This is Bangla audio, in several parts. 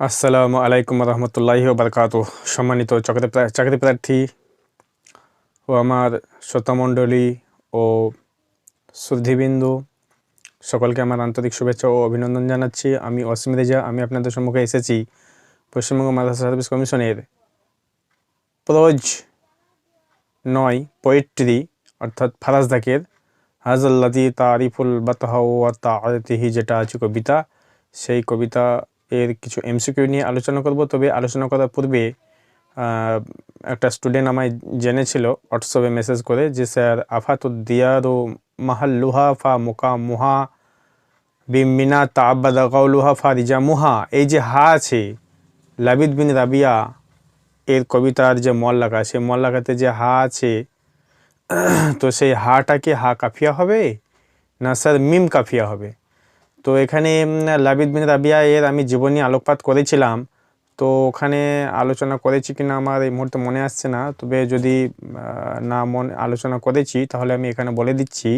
আসসালামু আলাইকুম রহমতুল্লাহি বারকাত সম্মানিত চাকরি চাকরি প্রার্থী ও আমার শ্রোতামণ্ডলী ও শ্রদ্ধিবিন্দু, সকলকে আমার আন্তরিক শুভেচ্ছা ও অভিনন্দন জানাচ্ছি। আমি অসীম রেজা, আমি আপনাদের সম্মুখে এসেছি পশ্চিমবঙ্গ মাদ্রাসা সার্ভিস কমিশনের প্রোজ নয় পোয়েট্রি অর্থাৎ ফারাজদাকের হাজাল্লাদি তারিফুল বাতাহা ও তাহি যেটা আছে কবিতা, সেই কবিতা এর কিছু এমসিকিউ নিয়ে আলোচনা করব। তবে আলোচনা করার পূর্বে একটা স্টুডেন্ট আমায় জেনেছিল হোয়াটসঅ্যাপে মেসেজ করে যে, স্যার, আফাতুদ্দিয়ারু মাহাল্লুহা ফা মুকা মুহা বিমিনা তাবাদা গাউলুহা ফা রিজা মুহা এই যে হা আছে, লাবিদ বিন রাবিয়া এর কবিতার যে মল্লাকা, সেই মল্লাকাতে যে হা আছে, তো সেই হাটাকে হা কাফিয়া হবে না, স্যার, মিম কাফিয়া হবে? তো এখানে লাবিদ বিন রাবিয়া এর আমি জীবনী আলোকপাত করেছিলাম। তো ওখানে আলোচনা করেছি কিনা আমার এই মুহূর্তে মনে আসছে না। তবে যদি না মনে, আলোচনা করেছি, তাহলে আমি এখানে বলে দিচ্ছি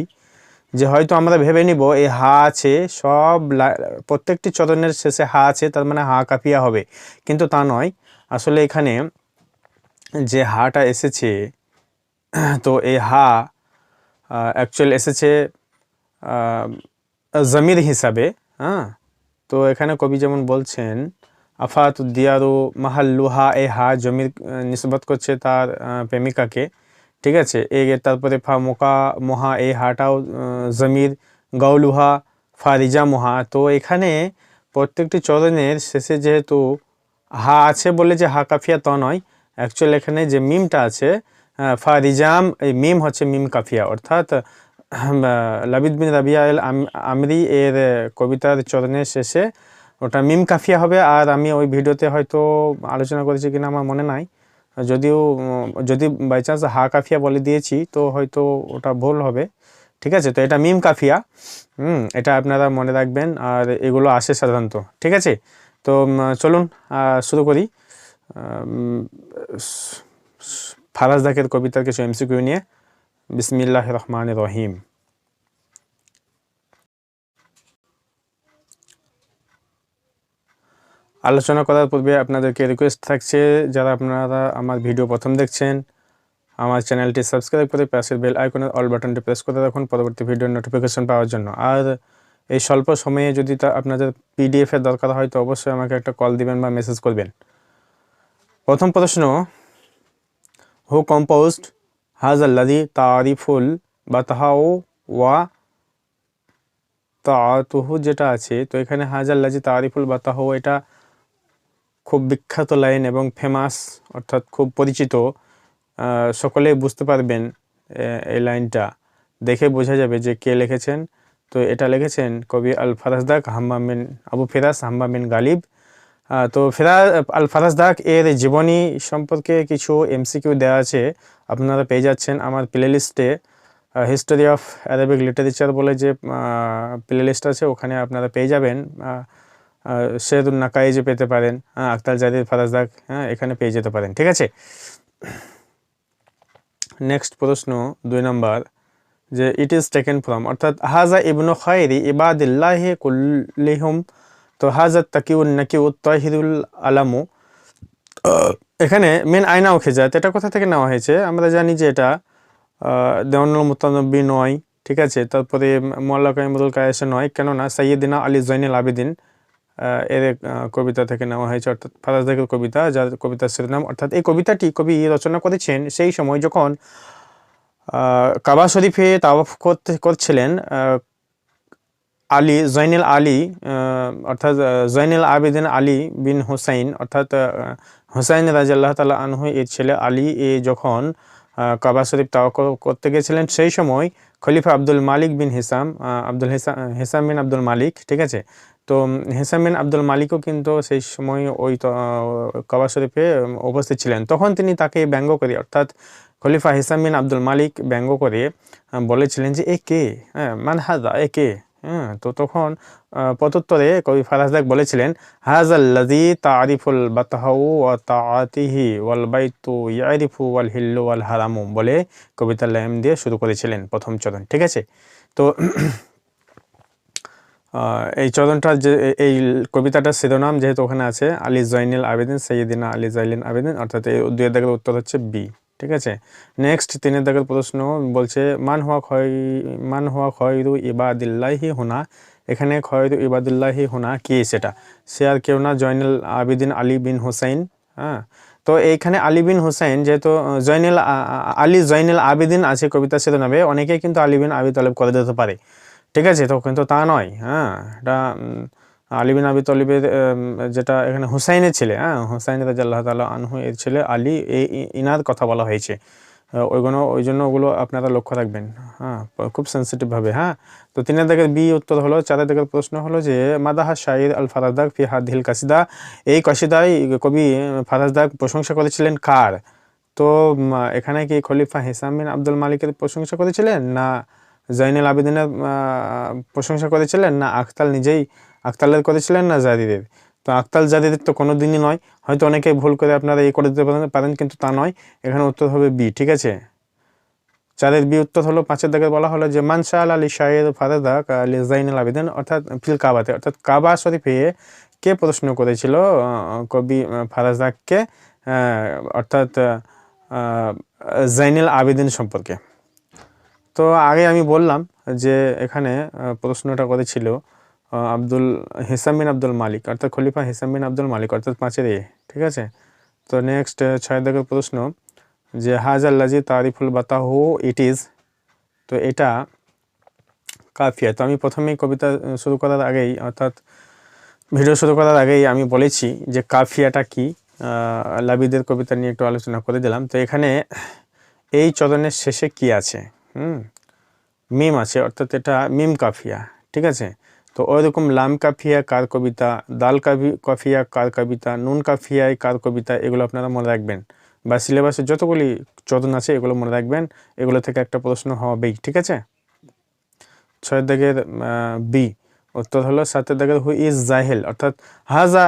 যে হয়তো আমরা ভেবে নিব এই হা আছে, সব প্রত্যেকটি চরণের শেষে হা আছে, তার মানে হা কাফিয়া হবে। কিন্তু তা নয়। আসলে এখানে যে হাটা এসেছে, তো এই হা অ্যাকচুয়াল এসেছে জমির হিসাবে হ্যাঁ? তো এখানে কবি যেমন বলছেন, আফাত দিয়ারু মাহাল্লুহা এ হা, জমির নিসবত করছে তার প্রেমিকাকে, ঠিক আছে? এ তারপরে ফা মোকা মোহা এই হাটাও জমির, গাউলুহা ফারিজা মোহা। তো এখানে প্রত্যেকটি চরণের শেষে যেহেতু হা আছে বলে যে হা কাফিয়া তা নয় অ্যাকচুয়াল এখানে যে মিমটা আছে ফারিজাম, এই মিম হচ্ছে মিম কাফিয়া, অর্থাৎ লাবিদ বিন রাবিয়া এল আম- আমরি এর কবিতার চরণের শেষে ওটা মিম কাফিয়া হবে, আর আমি ওই ভিডিওতে হয়তো আলোচনা করেছি কিনা আমার মনে নাই। যদিও, যদি বাই চান্স হা কাফিয়া বলে দিয়েছি, তো হয়তো ওটা ভুল হবে। ঠিক আছে, তো এটা মিম কাফিয়া। হুম, এটা আপনারা মনে রাখবেন, আর এগুলো আসে সাধারণত। ঠিক আছে, তো চলুন শুরু করি। ফারাজ দাকের কবিতার কিছু এমসিকিউ নিয়ে। বিসমিল্লাহ রহমান রহিম আলোচনা করার পূর্বে আপনাদেরকে রিকোয়েস্ট থাকছে, যারা আপনারা আমার ভিডিও প্রথম দেখছেন, আমার চ্যানেলটি সাবস্ক্রাইব করে পাশের বেল আইকনের অল বাটনটি প্রেস করে রাখুন পরবর্তী ভিডিওর নোটিফিকেশন পাওয়ার জন্য। আর এই স্বল্প সময়ে যদি তা আপনাদের পিডিএফ এর দরকার হয়, তো অবশ্যই আমাকে একটা কল দিবেন বা মেসেজ করবেন। প্রথম প্রশ্ন হু কম্পোজড হাজ আল্লাদি তারিফুল বাতাহাও ওয়া তাতুহু যেটা আছে, তো এখানে হাজ আল্লাজি তারিফুল বাতাহু এটা খুব বিখ্যাত লাইন এবং ফেমাস অর্থাৎ খুব পরিচিত। সকলেই বুঝতে পারবেন এই লাইনটা। দেখে বোঝা যাবে যে কে লিখেছেন। তো এটা লিখেছেন কবি আল ফারাজদাক হাম্মাম বিন আবু ফিরাস হাম্মাম বিন গালিব। তো ফেরা, আল ফারাজদাক এর জীবনী সম্পর্কে কিছু এমসিকিউ দেওয়া আছে, আপনারা পেয়ে যাচ্ছেন আমার প্লেলিস্টে হিস্টোরি অফ অ্যারাবিক লিটারেচার বলে যে প্লেলিস্ট আছে, ওখানে আপনারা পেয়ে যাবেন শেরুন নাকাইজে পেতে পারেন আক্তার জাদির ফারাজদাক হ্যাঁ এখানে পেয়ে যেতে পারেন, ঠিক আছে? নেক্সট প্রশ্ন, দুই নম্বর, যে ইট ইজ টেকেন ফ্রম অর্থাৎ, হাজা ইবনু খায়রি ইবাদিল্লাহ কুল্লিহুম তো হাজা তাকিউল নাকিউ তহিরুল আলামু। এখানে মেন আয়না যায় এটা কোথা থেকে নেওয়া হয়েছে? আমরা জানি যে এটা দেওয়ানুল মুতানব্বী নয়, ঠিক আছে? তারপরে মোল্লা কাইমুল কায়েসে নয়, কেননা সাইয়েদিনা আলী জৈনুল আবেদিন এর কবিতা থেকে নেওয়া হয়েছে, অর্থাৎ ফারাজদাকের কবিতা, যার কবিতার শিরোনাম, অর্থাৎ এই কবিতাটি কবি রচনা করেছেন সেই সময় যখন কাবা শরীফে তাওয়াফ করতে, করছিলেন আলী জৈনুল আলী অর্থাৎ জৈনুল আবেদিন আলী বিন হুসাইন, অর্থাৎ হুসাইন রাজিয়াল্লাহ তালা আনহু এর ছেলে আলী এ যখন কাবা শরীফ তাওয়াফ করতে গেছিলেন, সেই সময় খলিফা আব্দুল মালিক বিন হিসাম আব্দুল হিসাম হিসাম বিন আব্দুল মালিক, ঠিক আছে? তো হিসাম বিন আব্দুল মালিকও কিন্তু সেই সময় ওই কাবা শরীফে উপস্থিত ছিলেন। তখন তিনি তাকে ব্যঙ্গ করে, অর্থাৎ খলিফা হিসাম বিন আব্দুল মালিক ব্যঙ্গ করে বলেছিলেন যে, এ কে? হ্যাঁ মান হাজা, এ কে? হ্যাঁ তো তখন প্রত্যুত্তরে কবি ফারাজদাক বলেছিলেন হাজাল্লাদি তারিফুল বাতাহু ওয়া তাআতিহি ওয়াল বাইতু ইয়ারিফু ওয়াল হিল্লু ওয়াল হারামু বলে কবিতা লাইম দিয়ে শুরু করেছিলেন প্রথম চরণ, ঠিক আছে? তো এই চরণটা যে এই কবিতাটার শিরোনাম যেহেতু ওখানে আছে, আলী জয়নুল আবেদিন, সৈয়দিনা আলী জয়লিন আবেদিন, অর্থাৎ এই দুয়ের দাগের উত্তর হচ্ছে বি। ঠিক আছে? নেক্সট তিনের দাগের প্রশ্ন বলছে, মান হওয়া খয়, মান হুয়া খয়রু ইবাদিল্লাহি হুনা? এখানে খয়রু ইবাদুল্লাহি হুনা কি সেটা? সে আর কেউ না, জয়নুল আবেদিন আলী বিন হুসাইন হ্যাঁ? তো এইখানে আলী বিন হুসাইন যেহেতু জয়নুল আলী জয়নুল আবেদিন আছে কবিতা শিরোনামে অনেকেই কিন্তু আলী বিন আবি তালেব করে দিতে পারে। ঠিক আছে? তো কিন্তু তা নয় হ্যাঁ? এটা আলী বিন আবি তলিবের যেটা এখানে হুসাইনের ছেলে হ্যাঁ হুসাইন রাজাল্লাহ তালা আনহু এর ছেলে আলী, এই ইনার কথা বলা হয়েছে। ওইগুলো ওই জন্য ওগুলো আপনারা লক্ষ্য রাখবেন। হ্যাঁ খুব সেন্সিটিভভাবে হ্যাঁ। তো তিনের দিকের বি উত্তর হলো, চারের দিকের প্রশ্ন হলো যে, মাদাহা শাহিদ আল ফারাজদাক ফি হাদিল কাসিদা, এই কাসিদায় কবি ফারাজদাক প্রশংসা করেছিলেন কার? তো এখানে কি খলিফা হিসাম আব্দুল মালিকের প্রশংসা করেছিলেন? না জৈনুল আবেদিনের প্রশংসা করেছিলেন? না, আখতাল নিজেই আখতালের করেছিলেন না জারিদের তো আখতাল জারিদের তো কোনো দিনই নয়। হয়তো অনেকে ভুল করে আপনারা এই করে দিতে পারেন কিন্তু তা নয়। এখানে উত্তর হবে বি, ঠিক আছে? চারের বি উত্তর হলো, পাঁচের দাগে বলা হলো যে মানসা আল শাহেদ ফারাদা আলী জাইনুল আবেদিন, অর্থাৎ ফিল কাবাতে, অর্থাৎ কাবা শরীফে কে প্রশ্ন করেছিল? কবি ফারাজাককে অর্থাৎ জাইনুল আবেদিন সম্পর্কে। তো আগে আমি বললাম যে, এখানে প্রশ্নটা করেছিল আব্দুল হিসাম বিন আব্দুল মালিক, অর্থাৎ খলিফা হিসাম বিন আব্দুল মালিক, অর্থাৎ পাঁচের এ, ঠিক আছে? তো নেক্সট ছয় দাগের প্রশ্ন, যে হাজ আল্লাজি তারিফুল বাতাহু ইট ইজ তো এটা কাফিয়া। তো আমি প্রথমেই কবিতা শুরু করার আগেই, অর্থাৎ ভিডিও শুরু করার আগেই আমি বলেছি যে কাফিয়াটা কি লাবিদের কবিতা নিয়ে একটু আলোচনা করে দিলাম। তো এখানে এই চরণের শেষে কি আছে? হুম? মিম আছে, অর্থাৎ এটা মিম কাফিয়া, ঠিক আছে? তো ওইরকম লাম কাফিয়া, কার কবিতা, দাল কাফি কাফিয়া, কার কবিতা, নুন কাফিয়ায় কার কবিতা, এগুলো আপনারা মনে রাখবেন। বা সিলেবাসে যতগুলি চরণ আছে এগুলো মনে রাখবেন। এগুলো থেকে একটা প্রশ্ন হবেই, ঠিক আছে? ছয় দাগের বি। উত্তর হলো, সাতের দাগের হু ইজ জাহেল, অর্থাৎ হাজা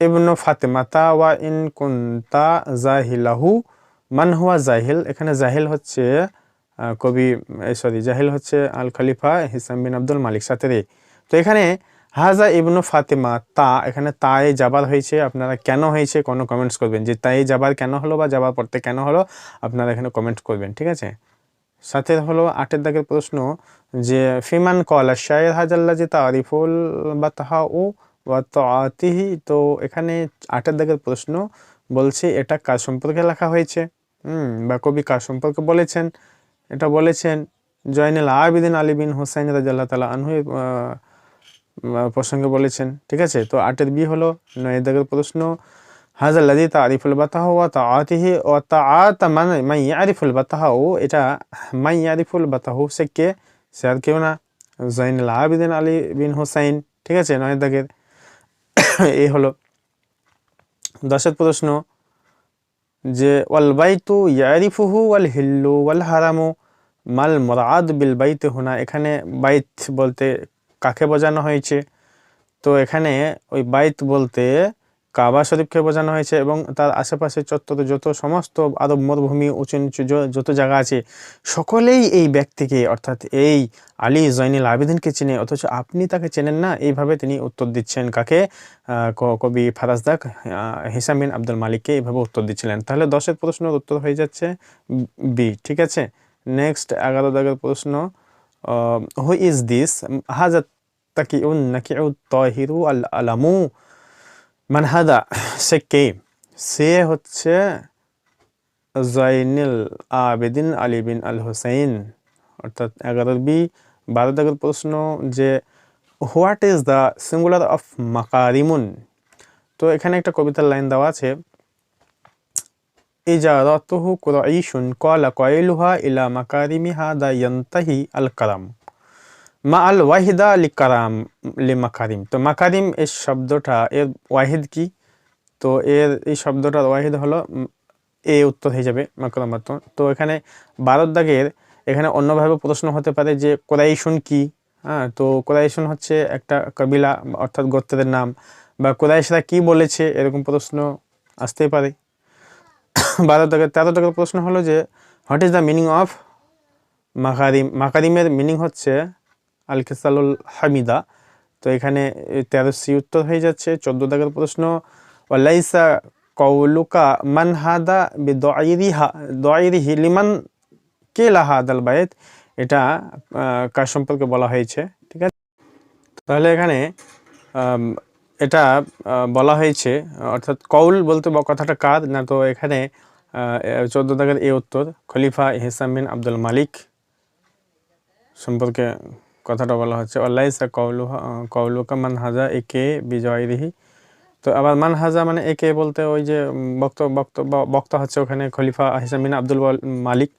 ইবনু ফাতেমাতা ওয়া ইন কুন্তা জাহিলাহু, মান হুয়া জাহিল। এখানে জাহিল হচ্ছে কবি সরি, জাহিল হচ্ছে আল খলিফা হিসাম বিন আব্দুল মালিক সাথে তো এখানে হাজা ইবনু ফাতেমা, তা, এখানে তাই যাবার হয়েছে, আপনারা কেন হয়েছে কোনো কমেন্টস করবেন। যে তাই যাবার কেন হলো বা যাবার পড়তে কেন হলো, আপনারা এখানে কমেন্ট করবেন, ঠিক আছে? সাথে হলো আটের দাগের প্রশ্ন যে, ফিমান কলা শায়ের হাজাল্লা যে তারিফুল বা তাহা ও বা তাতিহি তো এখানে আটের দাগের প্রশ্ন বলছে, এটা কার সম্পর্কে লেখা হয়েছে? হুম, বা কবি কার সম্পর্কে বলেছেন? এটা বলেছেন জয়নুল আবিদিন আলী বিন হোসাইন রাজাল্লাহ তালা আনহু প্রসঙ্গে বলেছেন, ঠিক আছে? তো আটের বি হলো নয় দাগের প্রশ্ন হাজার লাদি তারিফুল বাতাহ ওয়া তাআতিহি ওয়া তাআত মানে মাই ইয়ারিফুল বাতাহু। এটা মাই ইয়ারিফুল বাতাহু সে কে? সে আর কেউ না। জৈনুল আবিদিন আলী বিন হোসাইন, ঠিক আছে? নয় দাগের। এই হলো দশের প্রশ্ন, যে, ওয়াল বাইতু ইয়ারিফুহু ওয়াল হিল্লু ওয়াল হারামু, মাল মুরাদ বিল বাইত? হুনা, এখানে বাইত বলতে কাকে বোঝানো হয়েছে? তো এখানে ওই বাইত বলতে কাবা শরীফকে বোঝানো হয়েছে এবং তার আশেপাশে চত্বরে যত সমস্ত আরব মরুভূমি উঁচু নিচু যত জায়গা আছে সকলেই এই ব্যক্তিকে অর্থাৎ এই আলী জৈনুল আবেদিনকে চেনে। অথচ আপনি তাকে চেনেন না? এইভাবে তিনি উত্তর দিচ্ছেন। কাকে? কবি ফারাজদাক আহ, হিসাম বিন আব্দুল মালিককে এইভাবে উত্তর দিচ্ছিলেন। তাহলে দশের প্রশ্নের উত্তর হয়ে যাচ্ছে বি ঠিক আছে? নেক্সট এগারো দাগের প্রশ্ন। হু ইজ দিস হাজা নাকি তহিরু আল আলামু মানহাদা সে কে সে হচ্ছে জয়নুল আবেদিন আলী বিন আল হোসেন অর্থাৎ এগারোর বি বারো দাগের প্রশ্ন যে what is the singular of মাকারিমুন তো এখানে একটা কবিতার লাইন দেওয়া আছে. ইজারাতুহু কুরাইশুন ক্বালা কাইলুহা ইলা মাকারিমিহা দা ইয়ান্তাহি আল কারাম মা আল ওয়াহিদা লি কারাম লি মাকারিম তো মাকারিম এই শব্দটা এর ওয়াহিদ কি? তো এর এই শব্দটার ওয়াহিদ হলো এ উত্তর হয়ে যাবে মাকরামাত তো এখানে ভারত দাগের এখানে অন্যভাবে প্রশ্ন হতে পারে যে কোরাইশুন কি? হ্যাঁ তো কোরাইশুন হচ্ছে একটা কবিলা, অর্থাৎ গোত্রের নাম। বা কোরাইশরা কি বলেছে এরকম প্রশ্ন আসতেই পারে। বারো দাগের তেরো দাগের প্রশ্ন হলো যে what is the meaning of মাকারিম মাকারিমের মিনিং হচ্ছে আল কিসালুল হামিদা। তো এখানে তেরো সি উত্তর হয়ে যাচ্ছে, চোদ্দ দাগের প্রশ্ন, ওয়ালাইসা কৌলুকা মান হাদা বি দয়রিহা দয়রিহি লিমান কে লাহাদাল বায়েত এটা কার সম্পর্কে বলা হয়েছে, ঠিক আছে? তাহলে এখানে এটা বলা হয়েছে, অর্থাৎ কৌল বলতে কথাটা কার? না তো এখানে চোদ্দ দাগের এ উত্তর, খলিফা হিসাম বিন আব্দুল মালিক সম্পর্কে কথাটা বলা হচ্ছে। অল্লাইসা কৌলুহা কৌলুকা মান হাজা একে বিজয়রিহি। তো আবার মান হাজা মানে একে বলতে ওই যে বক্ত বক্ত বক্তা হচ্ছে ওখানে খলিফা হিসাম বিন আব্দুল মালিক।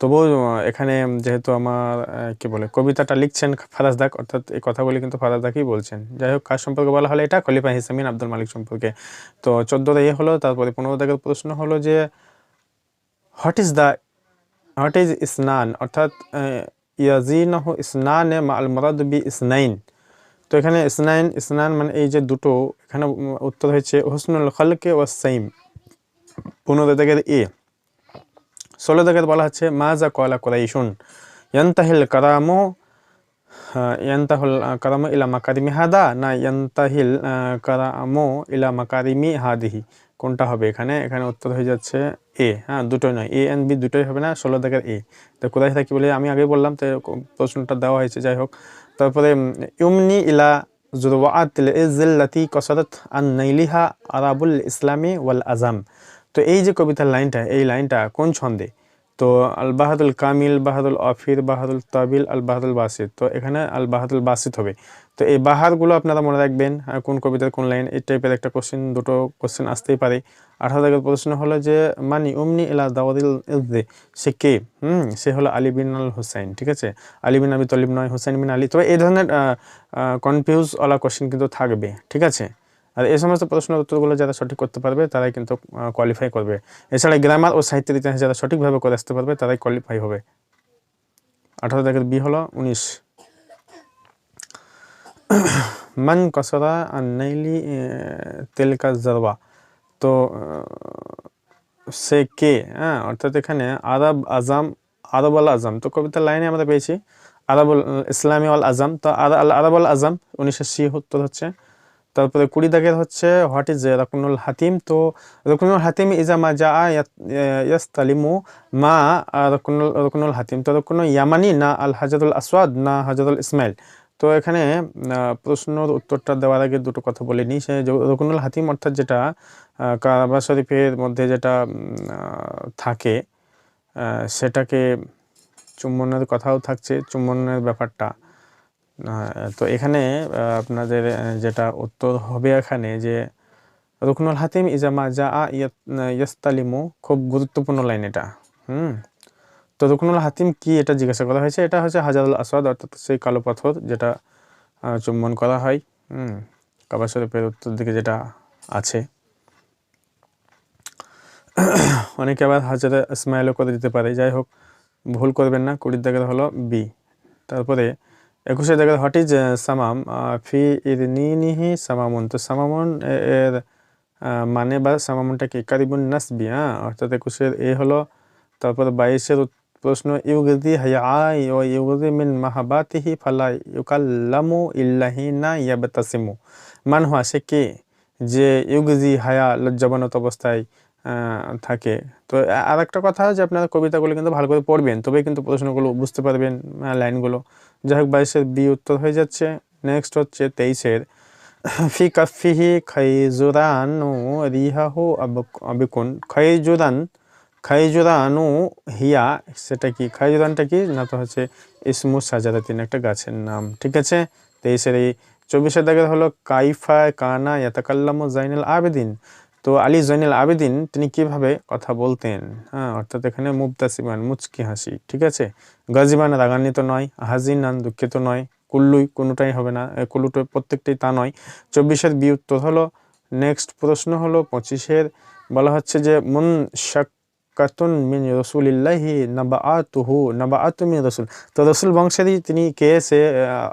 তবুও এখানে যেহেতু আমার কি বলে, কবিতাটা লিখছেন ফারাজদাক অর্থাৎ এই কথাগুলি কিন্তু ফারাজদাকই বলছেন। যাই হোক কার সম্পর্কে বলা হলো এটা খলিফা হিসামিন আব্দুল মালিক সম্পর্কে। তো চোদ্দোটা ইয়ে হলো, তারপরে পনেরো দাগের প্রশ্ন হলো যে, what is the what is ইসনান? অর্থাৎ ইয়াজিনহ ইসনানে মা আল মরাদ বি ইসনাইন। তো এখানে ইসনাইন, ইসনান মানে এই যে দুটো, এখানে উত্তর হয়েছে, হুসনুল খালকে ও সাইম। পনেরো দাগের এ। ষোলো দাগের বলা হচ্ছে মাজা কলা কোরাইশুন? ইয়ান্তাহিল কারামো ইয়ান্তাহুল কারামো ইলা মাকারিমি হাদা? না ইয়ান্তাহিল কারামো ইলা মাকারিমি হাদিহি। কোনটা হবে এখানে? এখানে উত্তর হয়ে যাচ্ছে এ। হ্যাঁ দুটোই নয়। এ এন্ড বি দুটোই হবে না ষোলো দাগের এ। তো কোথায় থাকি বলে আমি আগে বললাম তো প্রশ্নটা দেওয়া হয়েছে যাই হোক। তারপরে উম, ইউমনি ইলা জুরওয়াতিল ইজ্জিল্লাতি কসরত আন নাইলিহা আরাবুল ইসলামী ওয়াল আজাম তো এই যে কবিতার লাইনটা, এই লাইনটা কোন ছন্দে? তো আল বাহাদুল কামিল, বাহাদুল অফির, বাহাদুল তাবিল আল বাহাদুল বাসিত তো এখানে আল বাহাদুল বাসিত হবে। তো এই বাহারগুলো আপনারা মনে রাখবেন কোন কবিতার কোন লাইন, এই টাইপের একটা কোশ্চেন দুটো কোশ্চেন আসতেই পারে। আঠারো দাগের প্রশ্ন হলো যে, মানি উমনি ইলা দাওয়াদিল ইলদে সে কে? হুম, সে হলো আলী বিন আল হুসাইন, ঠিক আছে? আলী বিন আবি তলিব নয়, হুসাইন বিন আলী। তবে এই ধরনের কনফিউজ ওলা কোশ্চেন কিন্তু থাকবে, ঠিক আছে? আর এই সমস্ত প্রশ্নের উত্তরগুলো যারা সঠিক করতে পারবে, তারাই কিন্তু কোয়ালিফাই করবে। এছাড়া গ্রামার ও সাহিত্যের ইতিহাস যারা সঠিকভাবে করে আসতে পারবে, তারাই কোয়ালিফাই হবে। আঠারো দাগের বি হলো উনিশ। মান কসরা আর নাইলি তেলকা জারবা তো সে কে? হ্যাঁ অর্থাৎ এখানে আরব আজাম, আরব আল আজম। তো কবিতার লাইনে আমরা পেয়েছি আরবুল ইসলামী আল আজম। তো আরব আল আজম, উনিশশো সি উত্তর হচ্ছে। তারপরে কুড়ি দাগের হচ্ছে হোয়াট ইজ রকুনুল হাতিম? তো রকুনুল হাতিম ইজা মা যা ইয়াস্তালিমু মা রকুনুল রকুনুল হাতিম। তো রকুনুল ইয়ামানি না আল হাজারুল আসওয়াদ না হাজারুল ইসমাইল। তো এখানে প্রশ্নর উত্তরটা দেওয়ার আগে দুটো কথা বলে নিই। সে রকুনুল হাতিম অর্থাৎ যেটা কাবা শরীফের মধ্যে যেটা থাকে সেটাকে চুম্বনের কথাও থাকছে, চুম্বনের ব্যাপারটা। তো এখানে আপনাদের যেটা উত্তর হবে এখানে যে, রুকনুল হাতিম ইজামা যা আ খুব গুরুত্বপূর্ণ লাইন এটা। হুম? তো রুকনুল হাতিম কি এটা জিজ্ঞাসা করা হয়েছে? এটা হচ্ছে হাজারুল আসাদ অর্থাৎ সেই কালো পাথর যেটা চুম্বন করা হয়। হুম? কাবা শরীফের উত্তর দিকে যেটা আছে। অনেকে আবার হাজারে স্মাইলও করে দিতে পারে। যাই হোক, ভুল করবেন না। কুড়ির দাগের হলো বি। তারপরে একুশে দাগের হোয়াট ইজ সামাম ফি ইরনিনিহি সামামুন। তো সামামুন এর মানে বা সামামুনটা কি? কারিবুন নাসবি হ্যাঁ? অর্থাৎ একুশের এ হলো, তারপর বাইশের প্রশ্ন, ইউগদি হায়াই ও ইউগদি মিন মাহাবাতিহি ফালা ইউকাল্লামু ইল্লাহিনা ইয়াবতাসিমু। মান হওয়া সে কে? যে ইউগজি হায়া লজ্জাবনত অবস্থায় থাকে। তো আর একটা কথা যে আপনারা কবিতাগুলো কিন্তু ভালো করে পড়বেন তবে কিন্তু প্রশ্নগুলো বুঝতে পারবেন লাইনগুলো। যাই হোক, বাইশের বি উত্তর হয়ে যাচ্ছে। নেক্সট হচ্ছে তেইশের। ফি কাফিহি খাইজুরানু রিহাহু আবক- আবিকুন। খাইজুরান, খাইজুরানু হিয়া, সেটা কি? খাইজুরানটা কি? না তো হচ্ছে ইসমু সাজারাতিন একটা গাছের নাম। ঠিক আছে? তেইশের এই চব্বিশের দাগের হলো কাইফা কানা ইয়াতাকাল্লামু জাইনুল আবেদিন। তো আলী জৈনুল আবেদিন তিনি কীভাবে কথা বলতেন? হ্যাঁ অর্থাৎ এখানে মুবতাসিমান মুচকি হাসি, ঠিক আছে? গাজিবান রাগান্বিত নয় হাজিনান দুঃখিত নয়, কুল্লুই কোনোটাই হবে না কুল্লুটো প্রত্যেকটাই তা নয়। চব্বিশের বি উত্তর হলো, নেক্সট প্রশ্ন হলো পঁচিশের, বলা হচ্ছে যে মুন শাক্কাতুন মিন রসুলিল্লাহি নাবা আতুহু নাবা আতু মিন রসুল। তো রসুল বংশেরই তিনি কে, সে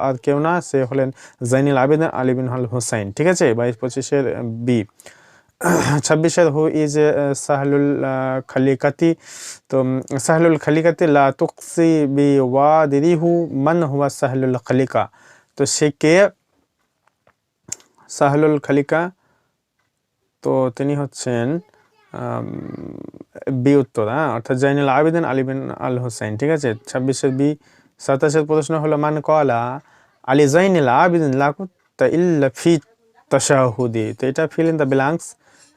আর কেউ না, সে হলেন জাইনুল আবেদিন আলী বিন আল হুসাইন, ঠিক আছে? বাইশ পঁচিশের বি। ছাব্বিশের হু ইজ সাহলুল খালিকাতি। তো সাহলুল খালিকাতি, লা তুকসি বি ওয়াদিরিহু মান হুয়া সাহলুল খালিকা। তো সে কে? সাহলুল খালিকা। তো তিনি হচ্ছেন বি উত্তর হ্যাঁ? অর্থাৎ জাইনুল আবেদিন আলী বিন আল হোসেন ঠিক আছে? ছাব্বিশের বি সাতাশের প্রশ্ন হলো, মান কলা আলী জাইনুল আবেদিন লাকুত্তা ইল্লা ফি তাশাহুদি। তো এটা ফিল ইন দ্য ব্ল্যাঙ্কস।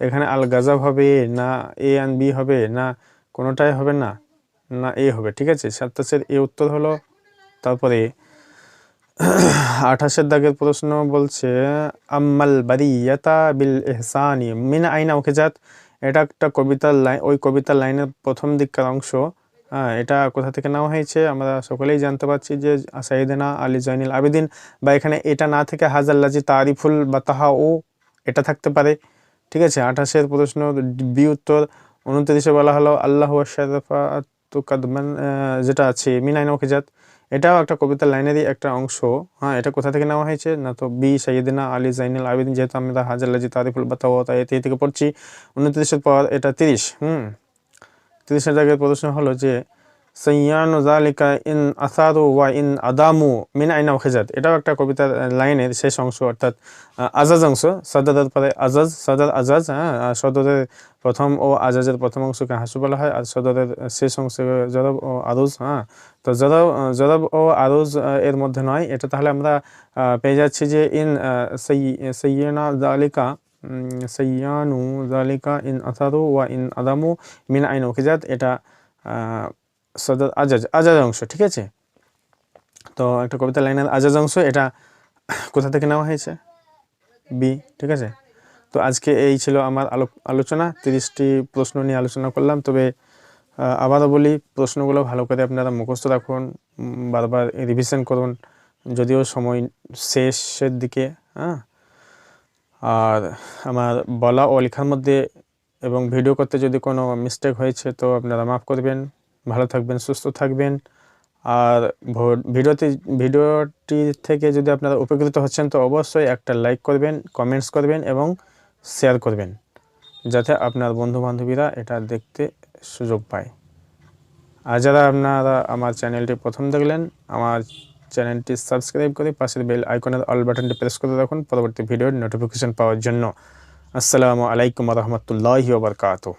এখানে আল গাজাব হবে, না এ অ্যান্ড বি হবে, না কোনোটাই হবে না না এ হবে, ঠিক আছে? সাতাশের এ উত্তর হলো, তারপরে আঠাশের দাগের প্রশ্ন বলছে, আম্মাল বারিয়াতা বিল এহসানি মিন আইনা ওকে জাত এটা একটা কবিতার লাইন ওই কবিতার লাইনের প্রথম দিককার অংশ। হ্যাঁ এটা কোথা থেকে নেওয়া হয়েছে? আমরা সকলেই জানতে পারছি যে সাইদেনা আলী জয়নুল আবেদিন, বা এখানে এটা না থেকে হাজাল্লাজি তারিফুল বা তাহা ও এটা থাকতে পারে। ঠিক আছে আঠাশের প্রশ্ন, বি উত্তর, উনত্রিশে বলা হলো, আল্লাহ শরফা তুকাদমান যেটা আছে মিনাইন ওকেজাত এটাও একটা কবিতা লাইনেরই একটা অংশ। হ্যাঁ এটা কোথা থেকে নেওয়া হয়েছে? না তো বি সাইদিনা আলী জাইনুল আবেদিন, যেহেতু আমরা হাজাল্লাজি তারিফুল বাতাও, তাই এতে থেকে পড়ছি। উনত্রিশের পর এটা তিরিশ, হুম। তিরিশের জায়গায় প্রশ্ন হলো যে সৈয়ানু জালিকা ইন আসারু ওয়া ইন আদামু মিন আইনা খেজাত। এটাও একটা কবিতার লাইনের শেষ অংশ, অর্থাৎ আজাজ অংশ। সদরের পরে আজাজ সদর আজাজ হ্যাঁ সদরের প্রথম ও আজাজের প্রথম অংশকে হাসু বলা হয়, আর সদরের শেষ অংশকে জরব ও আরুজ হ্যাঁ। তো জরব জরব ও আরুজ এর মধ্যে নয়। এটা তাহলে আমরা পেয়ে যাচ্ছি যে ইন সৈয়না জালিকা সৈয়ানু জালিকা ইন আসারু ওয়া ইন আদামু মিন আইন ওখিজাত এটা সদর আজাজ আজাজ অংশ, ঠিক আছে? তো একটা কবিতা লাইনের আজাজ অংশ, এটা কোথা থেকে নেওয়া হয়েছে? বি ঠিক আছে? তো আজকে এই ছিল আমার আলো আলোচনা, তিরিশটি প্রশ্ন নিয়ে আলোচনা করলাম, তবে আবারও বলি, প্রশ্নগুলো ভালো করে আপনারা মুখস্থ রাখুন বারবার রিভিশন করুন, যদিও সময় শেষের দিকে হ্যাঁ? আর আমার বলা ও লেখার মধ্যে এবং ভিডিও করতে যদি কোনো মিস্টেক হয়েছে, তো আপনারা মাফ করবেন। ভালো থাকবেন, সুস্থ থাকবেন। আর ভিডিওতে, ভিডিওটি থেকে যদি আপনারা উপকৃত হচ্ছেন, তো অবশ্যই একটা লাইক করবেন, কমেন্টস করবেন এবং শেয়ার করবেন, যাতে আপনার বন্ধু বান্ধবীরা এটা দেখতে সুযোগ পায়। আর যারা আপনারা আমার চ্যানেলটি প্রথম দেখলেন, আমার চ্যানেলটি সাবস্ক্রাইব করে পাশের বেল আইকনের অল বাটনটি প্রেস করে রাখুন পরবর্তী ভিডিওর নোটিফিকেশান পাওয়ার জন্য। আসসালামু আলাইকুম রহমতুল্লাহি ওবরকাতু